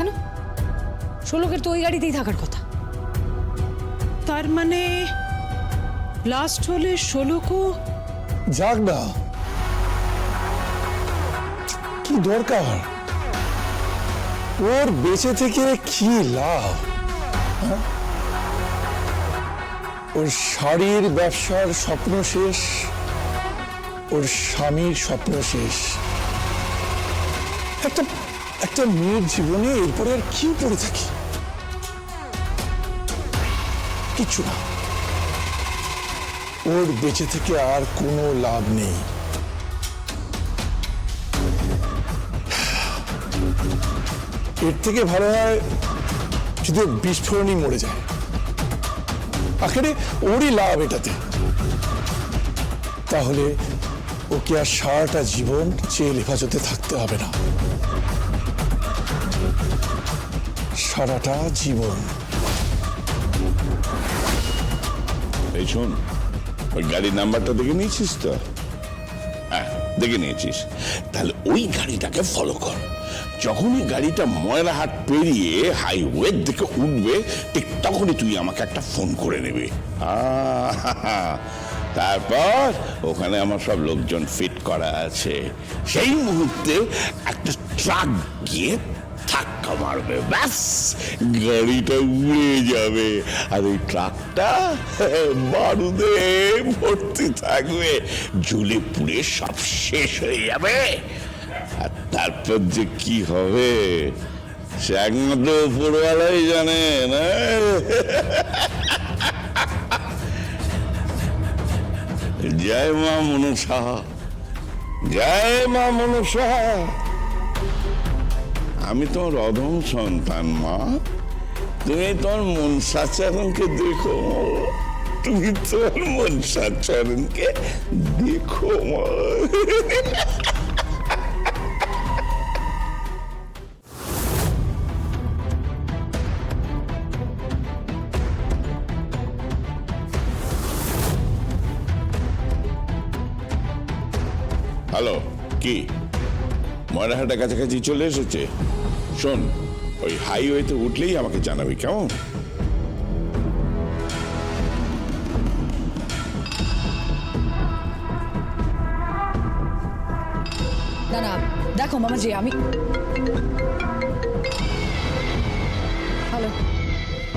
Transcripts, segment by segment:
কেন? ষোলোকের তো ওই গাড়িতেই থাকার কথা। তার মানে লাস্ট হলে ষোলোকও যাক না। কি দরকার? ওর বেঁচে থেকে কি লাভ? হ্যাঁ? ওর শাড়ির ব্যবসার স্বপ্ন শেষ, ওর স্বামীর স্বপ্ন শেষ। একটা একটা মেয়ের জীবনে এরপরে আর কি পড়ে থাকি? কিচ্ছু না। ওর বেঁচে থেকে আর কোনো লাভ নেই। এর থেকে ভালো হয় যদি বিস্ফোরণই মরে যায়। আখেরে ওরই লাভ এটাতে। তাহলে ওকে আর সারাটা জীবন জেল হেফাজতে থাকতে হবে না। সারাটা জীবন। এই শোন, ওই গাড়ির নাম্বারটা দেখে নিয়েছিস তো? হ্যাঁ দেখে নিয়েছিস। তাহলে ওই গাড়িটাকে ফলো কর। যখনই গাড়িটা ময়রাহাট পেরিয়ে হাইওয়ে দিকে উঠবে, ঠিক তখনই তুই আমাকে একটা ফোন করে নেবে। তারপর ওখানে আমার সব লোকজন ফিট করা আছে। সেই মুহূর্তে একটা ট্রাক গিয়ে ধাক্কা মারবে, ব্যাস, গাড়িটা উড়ে যাবে। আর ওই ট্রাকটা বারুদে ভর্তি থাকবে। ঝুলে পুড়ে সব শেষ হয়ে যাবে। আর তারপর যে কি হবে, সে একমাত্র উপরওয়ালাই জানে, না? জয় মা মনসা জয় মা মনসা আমি তোমার অধম সন্তান, মা। তুমি তোমার মন সাচারণকে দেখো। তুমি তোমার মন সাচারণকে দেখো, মা। ময়নাহাটা কাছাকাছি চলে এসেছে। শোন ওই হাইওয়েতে উঠলেই আমাকে জানাবি কেমন? না না দেখো মামা যে আমি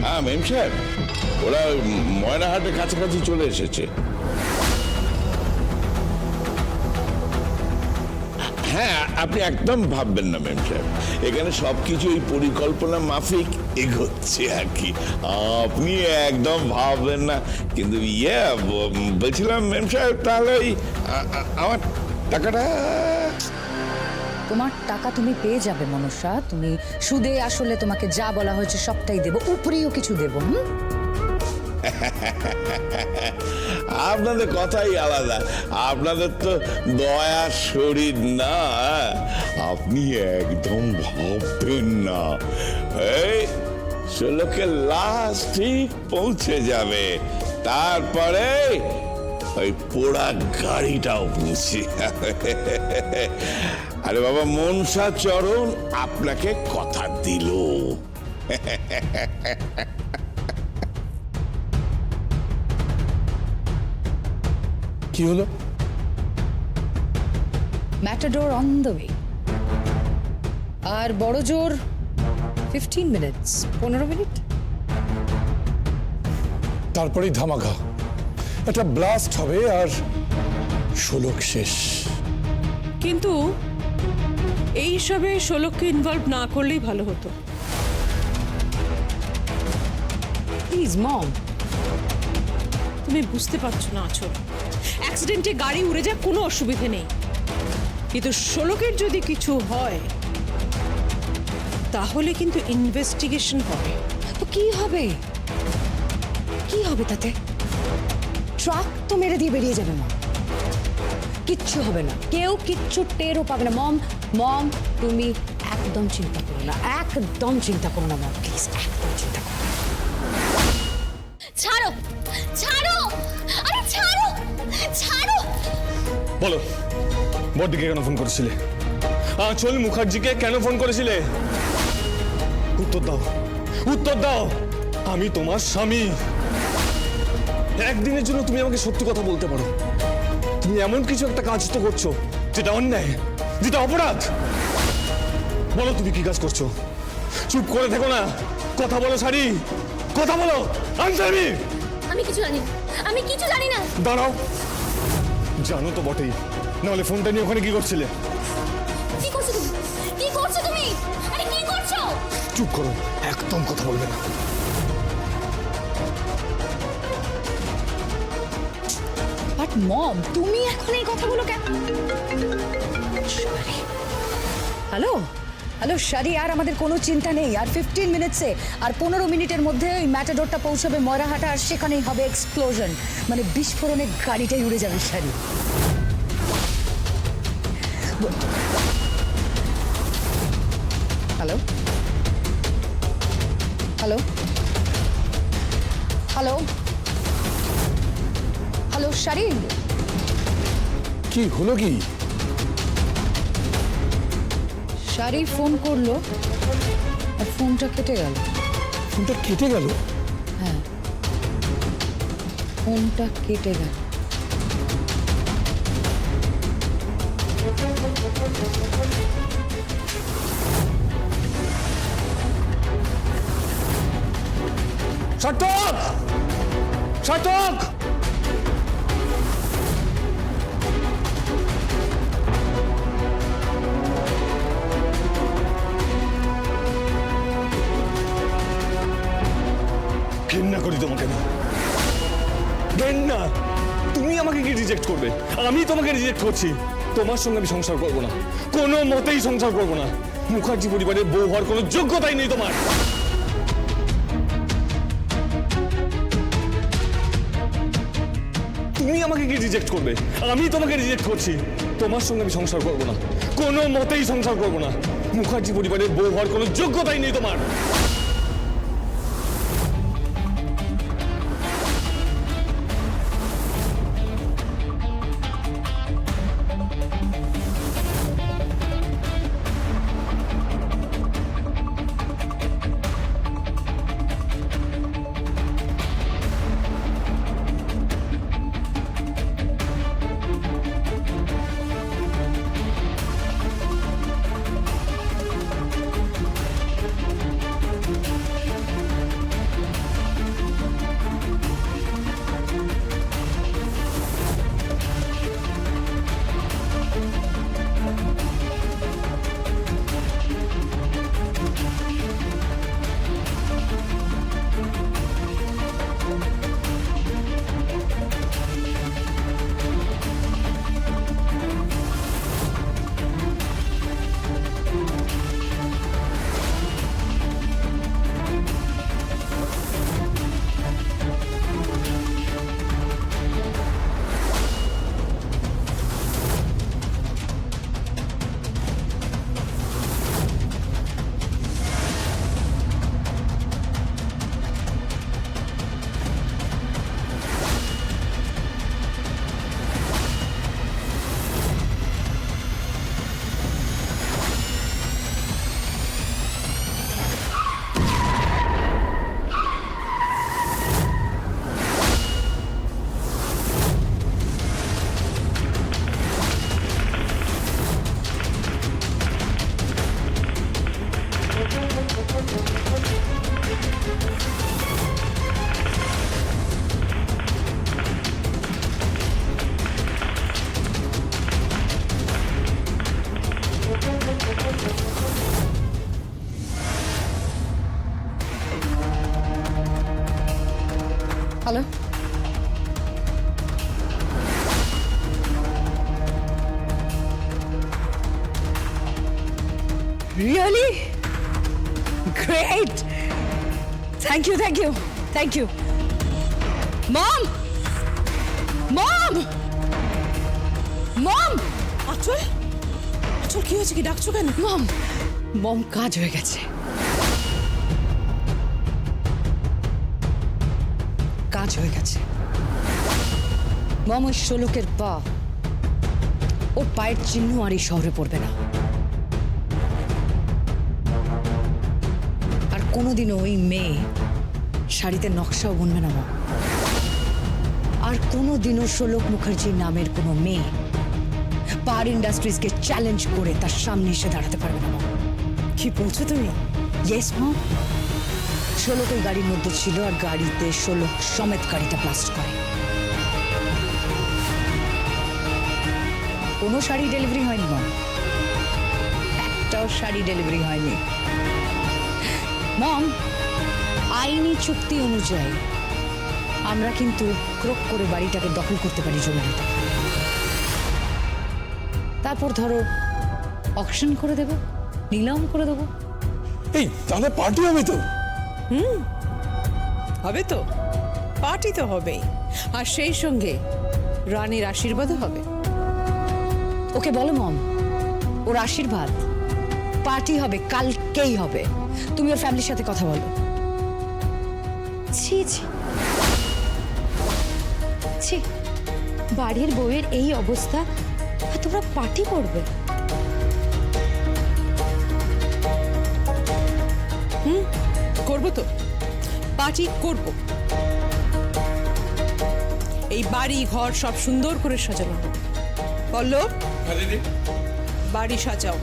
হ্যাঁ মেম সাহেব ওরা ময়নাহাটের কাছাকাছি চলে এসেছে। হ্যাঁ আপনি একদম ভাববেন না মেম সাহেব। এখানে সবকিছু এই পরিকল্পনা মাফিক এগোচ্ছে আর কি। আপনি একদম ভাববেন না। কিন্তু ইয়ে বলছিলাম মেম সাহেব, তাহলে ওই আমার টাকাটা? তোমার টাকা তুমি পেয়ে যাবে, মনসা। তুমি সুদে আসলে তোমাকে যা বলা হয়েছে সবটাই দেবো, উপরেও কিছু দেবো, হুম? আপনাদের কথাই আলাদা। আপনাদের তো দয়া, শরীর না। আপনি একদম ভাববেন না। এই ষোলোকে লাশ ঠিক পৌঁছে যাবে। তারপরে ওই পোড়া গাড়িটাও পৌঁছে আরে বাবা, মনসা চরণ আপনাকে কথা দিল। কি হলো? ম্যাটাডোর অন দ্য ওয়ে আর বড় জোর ফিফটিন মিনিটস পনেরো মিনিট তারপরেই ধামাকা। একটা ব্লাস্ট হবে আর ষোলক শেষ। কিন্তু এই সবে ষোলোককে ইনভলভ না করলেই ভালো হতো। প্লিজ মম তুমি বুঝতে পারছ না আছো অ্যাক্সিডেন্টে গাড়ি উড়ে যাক, কোনো অসুবিধে নেই। কিন্তু ষোলোকের যদি কিছু হয়, তাহলে কিন্তু ইনভেস্টিগেশন হবে। কি হবে? কি হবে তাতে? ট্রাক তো মেরে দিয়ে বেরিয়ে যাবে, মম। কিচ্ছু হবে না। কেউ কিচ্ছু টেরও পাবে না। মম মম, তুমি একদম চিন্তা করো না। একদম চিন্তা করো না, মম প্লিজ বলো বড়দিকে কেন ফোন করেছিলে? আঁচল মুখার্জিকে কেন ফোন করেছিলে? উত্তর দাও উত্তর দাও আমি তোমার স্বামী। একদিনের জন্য তুমি আমাকে সত্যি কথা বলতে পারো। তুমি এমন কিছু একটা কাজ তো করছ যেটা অন্যায় যেটা অপরাধ। বলো তুমি কি কাজ করছ? চুপ করে থেকো না কথা বলো সারি কথা বলো আনসার মি আমি কিছু জানি আমি কিছু জানি না। দাঁড়াও জানো তো বটেই। নাহলে ফোনটা নিয়ে ওখানে কি করছিলে? কি করছ তুমি? কি করছ তুমি? আরে কি করছ? চুপ করো একদম কথা বলবে না। বাট মম তুমি এখন এই কথাগুলো কেন? হ্যালো? হ্যালো শারি আর আমাদের কোনো চিন্তা নেই। আর ফিফটিন মিনিটসে আর পনেরো মিনিটের মধ্যে ওই ম্যাটাডোরটা পৌঁছাবে ময়রাহাটা আর সেখানেই হবে এক্সপ্লোশন মানে বিস্ফোরণে গাড়িটাই উড়ে যাবে শারি hello? Hello? Hello? Hello Sharin কি, হলো কি? শারি ফোন করল আর ফোনটা কেটে গেল। ফোনটা কেটে গেল? হ্যাঁ। ফোনটা কেটে গেল। সার্থক সার্থক করি তোমাকে আমি ঘেন্না তুমি আমাকে কি রিজেক্ট করবে? আমি তোমাকে রিজেক্ট করছি। তোমার সঙ্গে আমি সংসার করব না। কোনো মতেই সংসার করব না। মুখার্জি পরিবারের বউ হওয়ার কোনো যোগ্যতাই নেই তোমার। তুমি আমাকে কি রিজেক্ট করবে? আমি তোমাকে রিজেক্ট করছি। তোমার সঙ্গে আমি সংসার করব না। কোনো মতেই সংসার করব না। মুখার্জি পরিবারের বউ হওয়ার কোনো যোগ্যতাই নেই তোমার। Thank you, thank you, thank you. Mom! Mom! Mom! আচল? আচল কি হয়েছে? কি ডাকছো কেন? মম মম কাজ হয়ে গেছে। কাজ হয়ে গেছে। মম ওই ষোলকের পা। ওর পায়ের চিহ্ন আর এই শহরে পড়বে না। আর কোনোদিনও ওই মেয়ে শাড়িতে নকশাও বুনবে না মা। আর কোনোদিনও শোলক মুখার্জি নামের কোনো মেয়ে পার ইন্ডাস্ট্রিজকে চ্যালেঞ্জ করে তার সামনে এসে দাঁড়াতে পারবে না মা। কি বলছো তুমি? ইয়েস মা? ওই গাড়ির মধ্যে ছিল আর গাড়িতে ষোলক সমেত গাড়িটা ব্লাস্ট করে। কোনো শাড়ি ডেলিভারি হয়নি মম একটাও শাড়ি ডেলিভারি হয়নি। মম আইনি চুক্তি অনুযায়ী আমরা কিন্তু ক্রোক করে বাড়িটাকে দখল করতে পারি জমিটা তারপর ধরো অকশন করে দেবো নিলাম করে দেবো। এই তাহলে পার্টি হবে তো? হুম হবে তো। পার্টি তো হবেই। আর সেই সঙ্গে রানীর আশীর্বাদও হবে। ওকে বলো মম ওর আশীর্বাদ। পার্টি হবে কালকেই হবে। তুমি ওর ফ্যামিলির সাথে কথা বলো। ছি ছি। ছি বাড়ির বউয়ের এই অবস্থা আর তোমরা পার্টি করবে? হুম? করব তো। পার্টি করব। এই বাড়ি ঘর সব সুন্দর করে সাজানো হবে পল্লব বাড়ি সাজাও।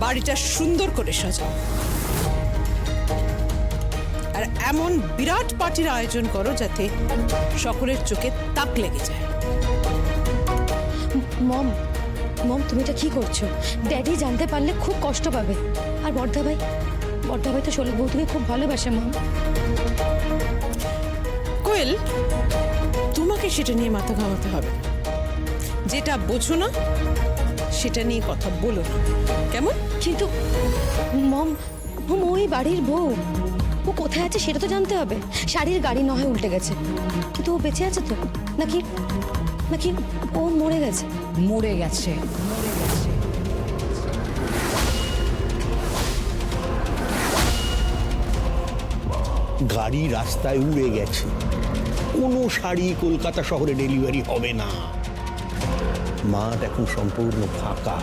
বাড়িটা সুন্দর করে সাজাও। আর এমন বিরাট পার্টির আয়োজন করো যাতে সকলের চোখে তাক লেগে যায়। মম মম তুমি এটা কি করছ? ড্যাডি জানতে পারলে খুব কষ্ট পাবে। আর বর্ধা ভাই বর্ধা ভাই তো শোলক বৌদিকে খুব ভালোবাসে মম। কোয়েল তোমাকে সেটা নিয়ে মাথা ঘামাতে হবে। যেটা বোঝো না সেটা নিয়ে কথা বলো না। কেমন? কিন্তু মম মম ওই বাড়ির বউ। ও কোথায় আছে সেটা তো জানতে হবে। শাড়ির গাড়ি নহে উল্টে গেছে। কিন্তু ও বেঁচে আছে তো? নাকি নাকি ও মরে গেছে? মরে গেছে। গাড়ি রাস্তায় উড়ে গেছে। কোনো শাড়ি কলকাতা শহরে ডেলিভারি হবে না। মাঠ এখন সম্পূর্ণ ফাঁকা।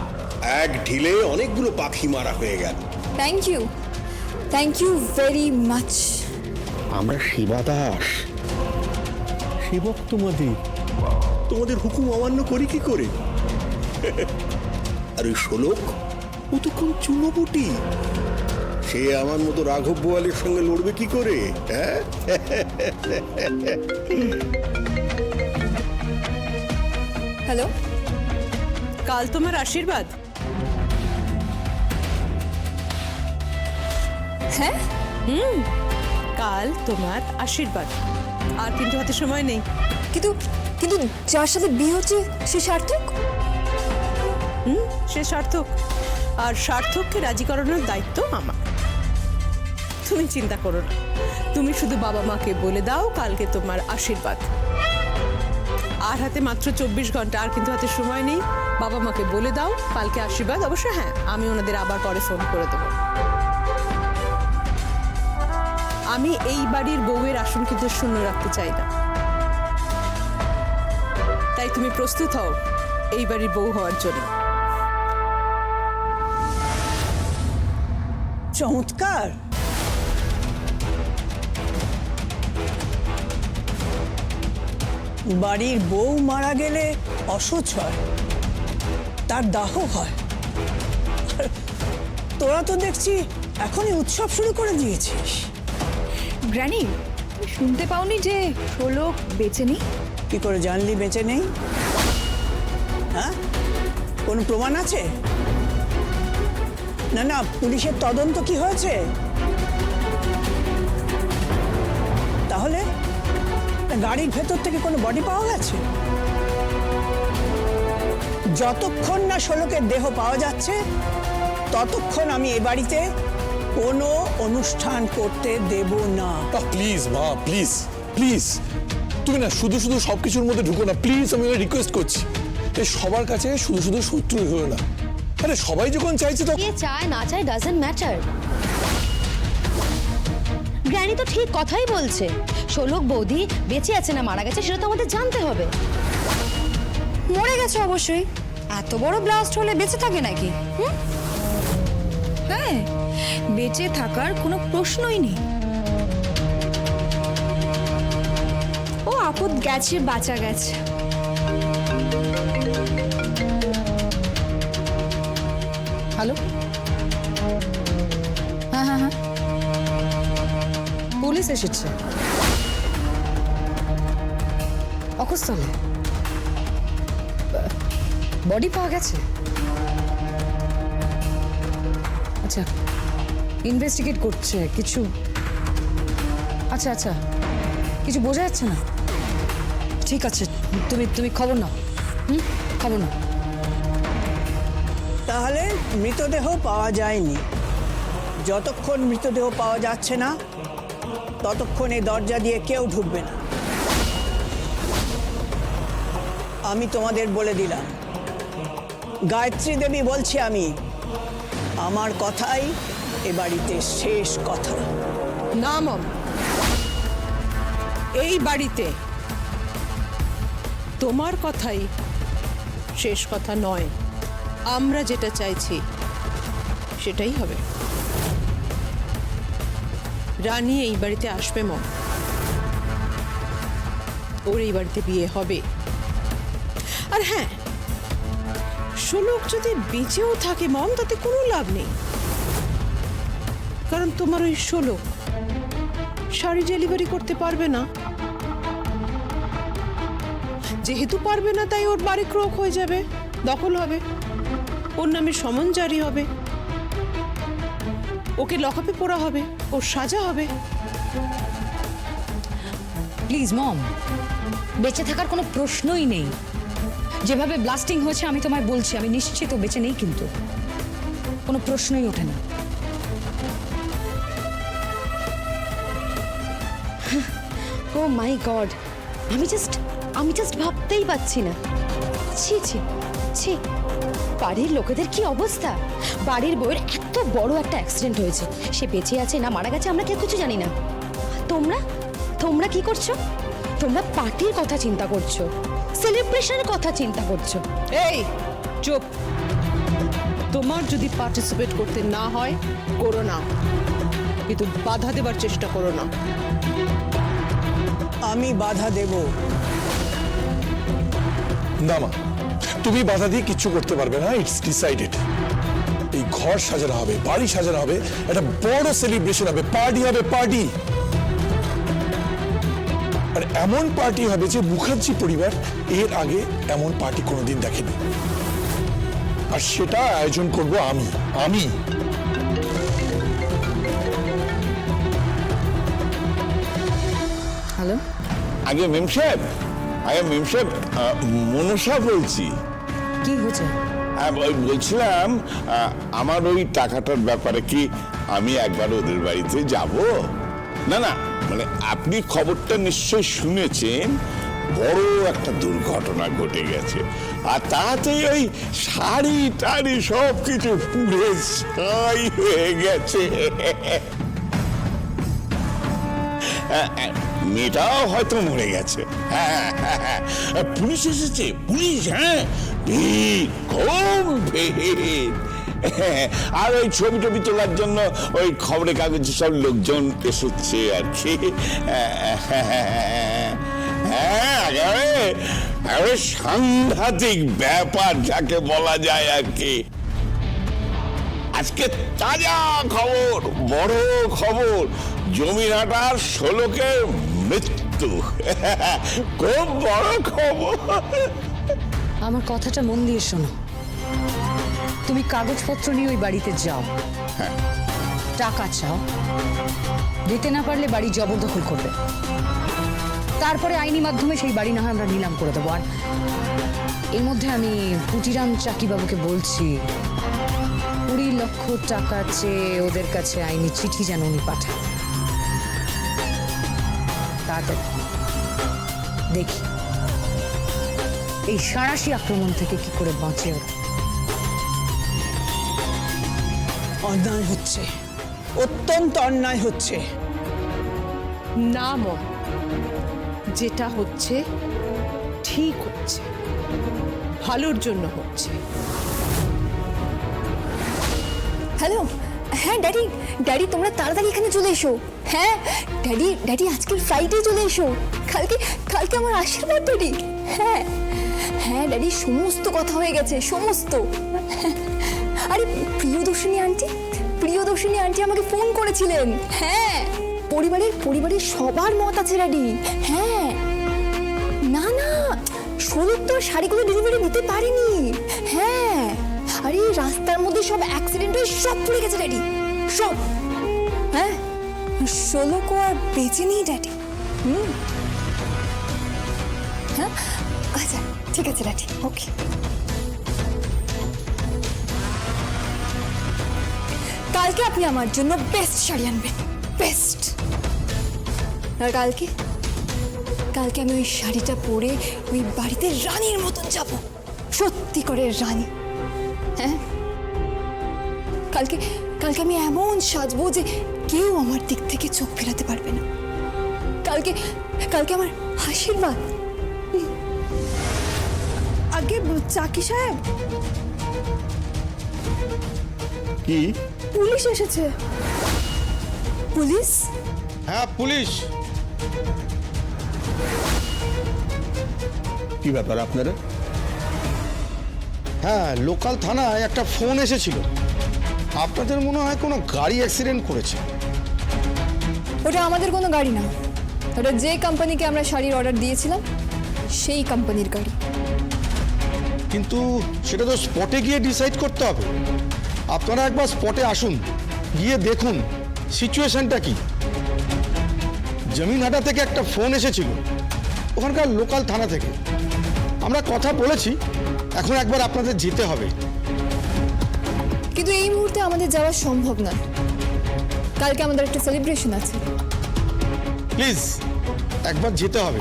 এক ঢিলে অনেকগুলো পাখি মারা হয়ে গেল। Thank you thank you very much আমরা সেবা দাস। সেবক তোমাদের। তোমাদের হুকুম অমান্য করি কি করে? আর ওই শোলক ও তো কোন চুনোপুটি। সে আমার মতো রাঘব বোয়ালের সঙ্গে লড়বে কি করে হ্যাঁ? হ্যালো কাল তোমার আশীর্বাদ? হ্যাঁ? হুম কাল তোমার আশীর্বাদ। আর কিন্তু হাতে সময় নেই। কিন্তু কিন্তু যার সাথে বিয়ে হচ্ছে সে সার্থক? হুম সে সার্থক। আর সার্থককে রাজি করানোর দায়িত্ব আমার। তুমি চিন্তা করো না। তুমি শুধু বাবা মাকে বলে দাও কালকে তোমার আশীর্বাদ। আর হাতে মাত্র চব্বিশ ঘণ্টা আর কিন্তু হাতে সময় নেই। বাবা মাকে বলে দাও কালকে আশীর্বাদ। অবশ্য হ্যাঁ আমি ওনাদের আবার পরে ফোন করে দেবো। আমি এই বাড়ির বউয়ের আসন কিন্তু শূন্য রাখতে চাই না। তাই তুমি প্রস্তুত হও এই বাড়ির বউ হওয়ার জন্য। চমৎকার! বাড়ির বউ মারা গেলে অসুচ হয়, তার দাহ হয়। তোরা তো দেখছি এখনই উৎসব শুরু করে দিয়েছিস। গ্র্যানি শুনতে পাওনি যে ষোলক বেঁচে নেই? কি করে জানলি বেঁচে নেই? হ্যাঁ? কোনো প্রমাণ আছে? না না, পুলিশের তদন্ত কি হয়েছে? তাহলে গাড়ির ভেতর থেকে কোনো বডি পাওয়া গেছে? যতক্ষণ না ষোলকের দেহ পাওয়া যাচ্ছে, ততক্ষণ আমি এ বাড়িতে কোনো অনুষ্ঠান করতে দেব না। প্লিজ মা প্লিজ প্লিজ তুমি না শুধু শুধু সবকিছুর মধ্যে ঢুকো না প্লিজ আমি রিকোয়েস্ট করছি। এই সবার কাছে শুধু শুধু শত্রু হয়েও না। আরে সবাই যখন চাইছে তখন কে চায় না চায় ডাজেন্ট ম্যাটার গ্র্যানি তো ঠিক কথাই বলছে। ষোলক বৌদি বেঁচে আছে না মারা গেছে সেটা তো আমাদের জানতে হবে। মরে গেছে অবশ্যই। এত বড় ব্লাস্ট হলে বেঁচে থাকে নাকি? হুম? হ্যাঁ বেঁচে থাকার কোনো প্রশ্নই নেই। ও আপদ গেছে, বাঁচা গেছে। হ্যালো? হ্যাঁ হ্যাঁ হ্যাঁ। পুলিশ এসেছে। অকস্থলে। বডি পাওয়া গেছে? আচ্ছা ইনভেস্টিগেট করছে, কিছু আচ্ছা আচ্ছা কিছু বোঝা যাচ্ছে না। ঠিক আছে, তুমি তুমি খবর নাও। হুম? খবর নাও। তাহলে মৃতদেহ পাওয়া যায়নি। যতক্ষণ মৃতদেহ পাওয়া যাচ্ছে না, ততক্ষণ এই দরজা দিয়ে কেউ ঢুকবে না। আমি তোমাদের বলে দিলাম। গায়ত্রী দেবী বলছি আমি আমার কথাই এ বাড়িতে শেষ কথা। না, মম। এই বাড়িতে তোমার কথাই শেষ কথা নয়। আমরা যেটা চাইছি, সেটাই হবে। রানী এই বাড়িতে আসবে, মম। ওর এই বাড়িতে বিয়ে হবে। আর হ্যাঁ সুলোক যদি বেঁচেও থাকে মম, তাতে কোনো লাভ নেই। কারণ তোমার ওই ষোলো শাড়ি ডেলিভারি করতে পারবে না। যেহেতু পারবে না, তাই ওর বাড়ি ক্রোক হয়ে যাবে, দখল হবে। ওর নামে সমন জারি হবে। ওকে লকআপে পড়া হবে, ওর সাজা হবে। প্লিজ মম, বেঁচে থাকার কোনো প্রশ্নই নেই। যেভাবে ব্লাস্টিং হয়েছে, আমি তোমায় বলছি, আমি নিশ্চিত বেঁচে নেই কিন্তু। কোনো প্রশ্নই ওঠে না। ও মাই গড আমি জাস্ট আমি জাস্ট ভাবতেই পাচ্ছি না। ছি ছি ছি। বাড়ির লোকেদের কি অবস্থা? বাড়ির বউয়ের এত বড় একটা অ্যাক্সিডেন্ট হয়েছে। সে বেঁচে আছে না মারা গেছে, আমরা কেউ কিছু জানি না। তোমরা? তোমরা কি করছ? তোমরা পার্টির কথা চিন্তা করছ। সেলিব্রেশনের কথা চিন্তা করছ? এই চুপ। তোমার যদি পার্টিসিপেট করতে না হয় করো না। কিন্তু বাধা দেবার চেষ্টা করো না। আমি বাধা দেব। না মা তুমি বাধা দিয়ে কিচ্ছু করতে পারবে না ইটস ডিসাইডেড এই ঘর সাজানো হবে বাড়ি সাজানো হবে একটা বড় সেলিব্রেশন হবে পার্টি হবে পার্টি আর এমন পার্টি হবে যে মুখার্জি পরিবার এর আগে এমন পার্টি কোনোদিন দেখেনি। আর সেটা আয়োজন করব আমি। আমি। হ্যালো। আগে মেম সাহেব আগে মেম সাহেব মনসা বলছি। কি হয়েছে? হ্যাঁ, বলছিলাম আমার ওই টাকাটার ব্যাপারে কি আমি একবার ওদের বাড়িতে যাব? না না মানে আপনি খবরটা নিশ্চয় শুনেছেন বড় একটা দুর্ঘটনা ঘটে গেছে। আর তাতেই ওই শাড়ি টাড়ি সব কিছু পুড়ে ছাই হয়ে গেছে। হ্যাঁ, হ্যাঁ, মেয়েটাও হয়তো মরে গেছে। হ্যাঁ। পুলিশ এসেছে পুলিশ হ্যাঁ ভিড় খুব ভিড় আর ওই ছবি টবি তোলার জন্য ওই খবরের কাগজে সব লোকজন এসেছে আর কি। হ্যাঁ সাংঘাতিক ব্যাপার যাকে বলা যায় আর কি। আজকে তাজা খবর, বড় খবর জমিনাটার ষোলকের মৃত্যু। খুব বড় খবর। আমার কথাটা মন দিয়ে শোনো। তুমি কাগজপত্র নিয়ে ওই বাড়িতে যাও। টাকা চাও। দিতে না পারলে বাড়ি জবরদখল করবে। তারপরে আইনি মাধ্যমে সেই বাড়ি না হয় আমরা নিলাম করে দেবো। আর এর মধ্যে আমি কুটিরাম চাকিবাবুকে বলছি কুড়ি লক্ষ টাকা চেয়ে ওদের কাছে আইনি চিঠি যেন উনি পাঠান। তাড়াতাড়ি দেখি এই সাঁড়াশি আক্রমণ থেকে কি করে বাঁচে ওরা? অন্যায় হচ্ছে। অত্যন্ত অন্যায় হচ্ছে। না মম যেটা হচ্ছে, ঠিক হচ্ছে। ভালোর জন্য হচ্ছে। হ্যালো? হ্যাঁ ড্যাডি। ড্যাডি, তোমরা তাড়াতাড়ি এখানে চলে এসো। হ্যাঁ ড্যাডি ড্যাডি, আজকের ফ্লাইটে চলে এসো। কালকে কালকে আমার আশীর্বাদ, ড্যাডি। হ্যাঁ। হ্যাঁ ড্যাডি, সমস্ত কথা হয়ে গেছে, সমস্ত। আরে প্রিয়দর্শিনী আন্টি প্রিয়দর্শিনী আন্টি আমাকে ফোন করেছিলেন। হ্যাঁ। পরিবারের পরিবারের সবার মত আছে ড্যাডি। হ্যাঁ। না না সৌরভ তো শাড়িগুলো ডেলিভারি দিতে পারেনি। হ্যাঁ। আরে রাস্তার মধ্যে সব অ্যাক্সিডেন্ট হয়ে সব পড়ে গেছে ড্যাডি। সব। হ্যাঁ। ষোলোকো আর বেঁচে নেই ড্যাডি। হুম। হ্যাঁ। আচ্ছা ঠিক আছে ড্যাডি ওকে। কালকে আপনি আমার জন্য বেস্ট শাড়ি আনবেন। বেস্ট আর কালকে? কালকে আমি ওই শাড়িটা পরে ওই বাড়িতে রানীর মতন যাব। সত্যি করে রানী। হ্যাঁ? কালকে কালকে আমি এমন সাজবো যে কেউ আমার দিক থেকে চোখ ফেরাতে পারবে না। কালকে কালকে আমার আশীর্বাদ। আগে চাকি সাহেব। কি? পুলিশ এসেছে। পুলিশ? হ্যাঁ পুলিশ। কি ব্যাপার আপনারা হ্যাঁ লোকাল থানায় একটা ফোন এসেছিল। আপনাদের মনে হয় কোনো গাড়ি অ্যাক্সিডেন্ট করেছে? ওটা আমাদের কোনো গাড়ি না। ওটা যে কোম্পানিকে আমরা শাড়ির অর্ডার দিয়েছিলাম সেই কোম্পানির গাড়ি। কিন্তু সেটা তো স্পটে গিয়ে ডিসাইড করতে হবে। আপনারা একবার স্পটে আসুন গিয়ে দেখুন সিচুয়েশনটা কি। জমিনহাটা থেকে একটা ফোন এসেছিল ওখানকার লোকাল থানা থেকে। আমরা কথা বলেছি এখন একবার আপনাদের যেতে হবে। কিন্তু এই মুহূর্তে আমাদের যাওয়া সম্ভব নয়। কালকে আমাদের একটা সেলিব্রেশন আছে। প্লিজ একবার যেতে হবে।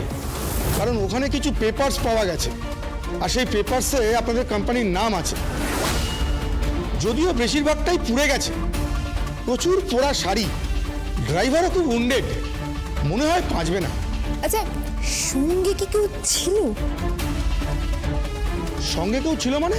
কারণ ওখানে কিছু পেপারস পাওয়া গেছে। আর সেই পেপারসে আপনাদের কোম্পানির নাম আছে। যদিও বেশিরভাগটাই পুড়ে গেছে। প্রচুর পোড়া শাড়ি। ড্রাইভারও খুব উন্ডেড মনে হয় পাঁচবে না। আচ্ছা সঙ্গে কি কেউ ছিল? সঙ্গে কেউ ছিল মানে?